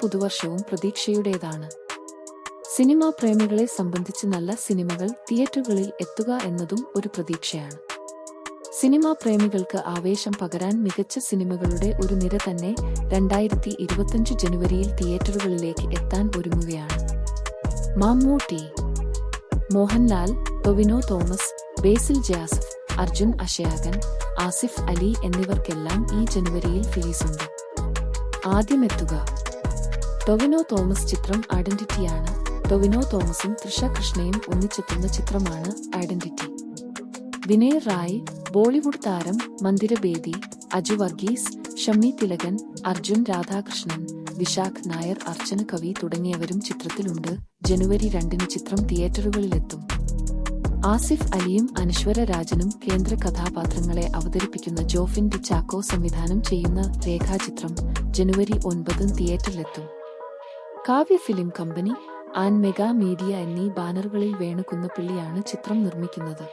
പുതുവർഷവും പ്രതീക്ഷയുടേതാണ്. Cinema പ്രേമികളെ സംബന്ധിച്ച് നല്ല സിനിമകൾ തിയേറ്ററുകളിൽ എത്തുക എന്നതും ഒരു പ്രതീക്ഷയാണ്. സിനിമാ പ്രേമികൾക്ക് ആവേശം പകരാൻ മികച്ച സിനിമകളുടെ ഒരു നിര തന്നെ രണ്ടായിരത്തി ഇരുപത്തിയഞ്ച് ജനുവരിയിൽ തിയേറ്ററുകളിലേക്ക് എത്താൻ ഒരുങ്ങുകയാണ്. മമ്മൂട്ടി മോഹൻലാൽ ടൊവിനോ തോമസ് ബേസിൽ ജാസഫ് അർജുൻ അഷയാഗൻ ആസിഫ് അലി എന്നിവർക്കെല്ലാം ഈ ജനുവരിയിൽ ഫിലീസുണ്ട് ആദ്യമെത്തുക. ടൊവിനോ തോമസ് ചിത്രം ഐഡന്റിറ്റിയാണ്. ടൊവിനോ തോമസും തൃഷ കൃഷ്ണയും ഒന്നിച്ചെത്തുന്ന ചിത്രമാണ് ഐഡന്റിറ്റി. വിനയ് റായ് ബോളിവുഡ് താരം മന്ദിരബേദി അജു വർഗീസ് ഷമ്മി തിലകൻ അർജുൻ രാധാകൃഷ്ണൻ വിശാഖ് നായർ അർച്ചന കവി തുടങ്ങിയവരും ചിത്രത്തിലുണ്ട്. ജനുവരി രണ്ടിന് ചിത്രം തിയേറ്ററുകളിലെത്തും. ആസിഫ് അലിയും അനശ്വര രാജനും കേന്ദ്ര കഥാപാത്രങ്ങളെ അവതരിപ്പിക്കുന്ന ജോഫിൻ ഡി ചാക്കോ സംവിധാനം ചെയ്യുന്ന രേഖാചിത്രം ജനുവരി ഒൻപതും തിയേറ്ററിലെത്തും. Kavya film company and mega media എന്നീ ബാനറുകളിൽ വേണുകുന്നപ്പിള്ളിയാണ് ചിത്രം നിർമ്മിക്കുന്നത്.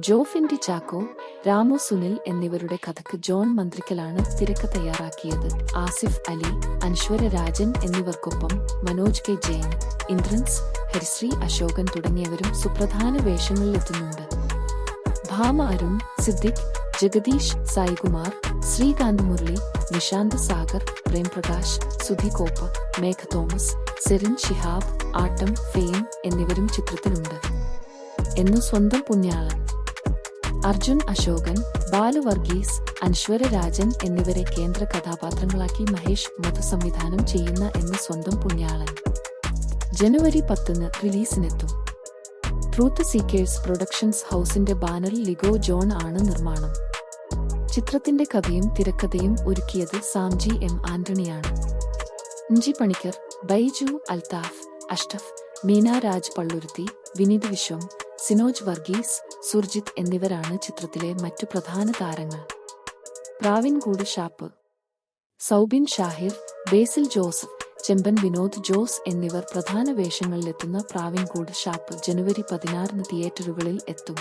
ജോഫിൻ ഡി ചാക്കോ രാമു സുനിൽ എന്നിവരുടെ കഥക്ക് ജോൺ മന്ത്രിക്കലാണ് തിരക്ക് തയ്യാറാക്കിയത്. ആസിഫ് അലി അനശ്വര രാജൻ എന്നിവർക്കൊപ്പം മനോജ് കെ ജെയിൻ ഇന്ദ്രൻസ് ഹരിശ്രീ അശോകൻ തുടങ്ങിയവരും സുപ്രധാന വേഷങ്ങളിലെത്തുന്നുണ്ട്. ഭാമ അരുൺ സിദ്ദിഖ് ജഗദീഷ് സായികുമാർ ശ്രീകാന്ത് മുരളി നിശാന്ത് സാഗർ പ്രേംപ്രകാശ് സുധി കോപ്പ മേഘ തോമസ് സെറിൻ ഷിഹാബ് ആട്ടം ഫെയിം എന്നിവരും ചിത്രത്തിലുണ്ട്. എന്നു സ്വന്തം പുണ്യാളൻ. അർജുൻ അശോകൻ ബാലു വർഗീസ് അൻശ്വര രാജൻ എന്നിവരെ കേന്ദ്ര കഥാപാത്രങ്ങളാക്കി മഹേഷ് മധു സംവിധാനം ചെയ്യുന്ന എന്ന് സ്വന്തം പുണ്യാളൻ. ജനുവരി പത്തിന് റിലീസിനെത്തും. ട്രൂത്ത് സീക്കേഴ്സ് പ്രൊഡക്ഷൻസ് ഹൗസിന്റെ ബാനറിൽ ലിഗോ ജോൺ ആണ് നിർമ്മാണം. ചിത്രത്തിന്റെ കഥയും തിരക്കഥയും ഒരുക്കിയത് സാംജി എം ആന്റണിയാണ്. ഇഞ്ചി പണിക്കർ ബൈജു അൽതാഫ് അഷ്റഫ് മീന രാജ് പള്ളുരുത്തി വിനീത് വിശ്വം സിനോജ് വർഗീസ് സുർജിത് എന്നിവരാണ് ചിത്രത്തിലെ മറ്റു പ്രധാന താരങ്ങൾ. പ്രാവിൻകൂട് ഷാപ്പ്. സൗബിൻ ഷാഹിർ ബേസിൽ ജോസഫ് ചെമ്പൻ വിനോദ് ജോസ് എന്നിവർ പ്രധാന വേഷങ്ങളിലെത്തുന്ന പ്രാവിൻകൂട് ഷാപ്പ് ജനുവരി പതിനാറിന് തിയേറ്ററുകളിൽ എത്തും.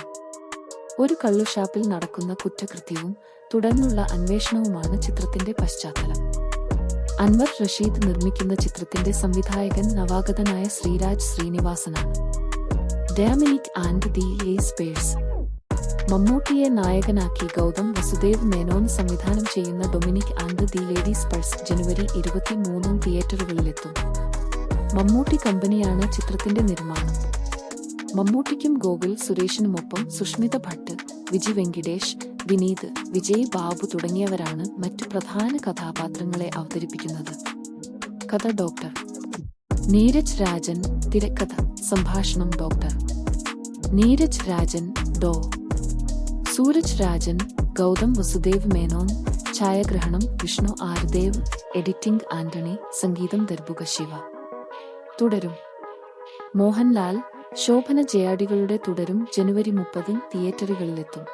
ഒരു കള്ളുഷാപ്പിൽ നടക്കുന്ന കുറ്റകൃത്യവും തുടർന്നുള്ള അന്വേഷണവുമാണ് ചിത്രത്തിന്റെ പശ്ചാത്തലം. അൻവർ റഷീദ് നിർമ്മിക്കുന്ന ചിത്രത്തിന്റെ സംവിധായകൻ നവാഗതനായ ശ്രീരാജ് ശ്രീനിവാസനാണ്. ഡാമിനിക് ആൻഡ് ദി സ്പേഴ്സ് മമ്മൂട്ടിയെ നായകനാക്കി ഗൗതം വസുദേവ് മേനോൻ സംവിധാനം ചെയ്യുന്ന Dominic and the ladies purse ജനുവരി ഇരുപത്തിമൂന്നും തിയേറ്ററുകളിലെത്തും. മമ്മൂട്ടി കമ്പനിയാണ് ചിത്രത്തിന്റെ നിർമ്മാണം. മമ്മൂട്ടിക്കും ഗോകുൽ സുരേഷിനുമൊപ്പം സുഷ്മിത ഭട്ട് വിജി വെങ്കിടേഷ് വിനീത് വിജയ് ബാബു തുടങ്ങിയവരാണ് മറ്റു പ്രധാന കഥാപാത്രങ്ങളെ അവതരിപ്പിക്കുന്നത്. കഥ ഡോക്ടർ. നീരജ് രാജൻ തിരക്കഥ സംഭാഷണം ഡോക്ടർ. നീരജ് രാജൻ ഡോ. സൂരജ് രാജൻ ഗൗതം വസുദേവ് മേനോൻ ഛായാഗ്രഹണം വിഷ്ണു ആർദേവ് എഡിറ്റിംഗ് ആന്റണി സംഗീതം ദർബുക ശിവ. തുടരും. മോഹൻലാൽ ശോഭന ജയാടികളുടെ തുടരും ജനുവരി മുപ്പതും തിയേറ്ററുകളിലെത്തും.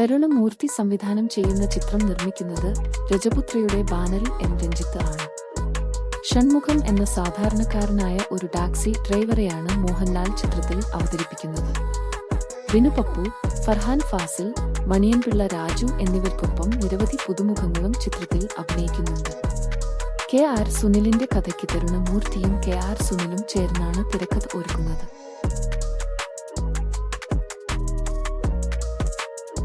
തരുണമൂർത്തി സംവിധാനം ചെയ്യുന്ന ചിത്രം നിർമ്മിക്കുന്നത് രജപുത്രയുടെ ബാനറിൽ എം. രഞ്ജിത്ത് ആണ്. ഷൺമുഖം എന്ന സാധാരണക്കാരനായ ഒരു ടാക്സി ഡ്രൈവറെയാണ് മോഹൻലാൽ ചിത്രത്തിൽ അവതരിപ്പിക്കുന്നത്. വിനു പപ്പു ഫർഹാൻ ഫാസിൽ മണിയൻപിള്ള രാജു എന്നിവർക്കൊപ്പം നിരവധി പുതുമുഖങ്ങളും ചിത്രത്തിൽ അഭിനയിക്കുന്നുണ്ട്. കെ ആർ സുനിലിന്റെ കഥയ്ക്ക് തരുണമൂർത്തിയും കെ ആർ സുനിലും ചേർന്നാണ് തിരക്കഥ ഒരുക്കുന്നത്.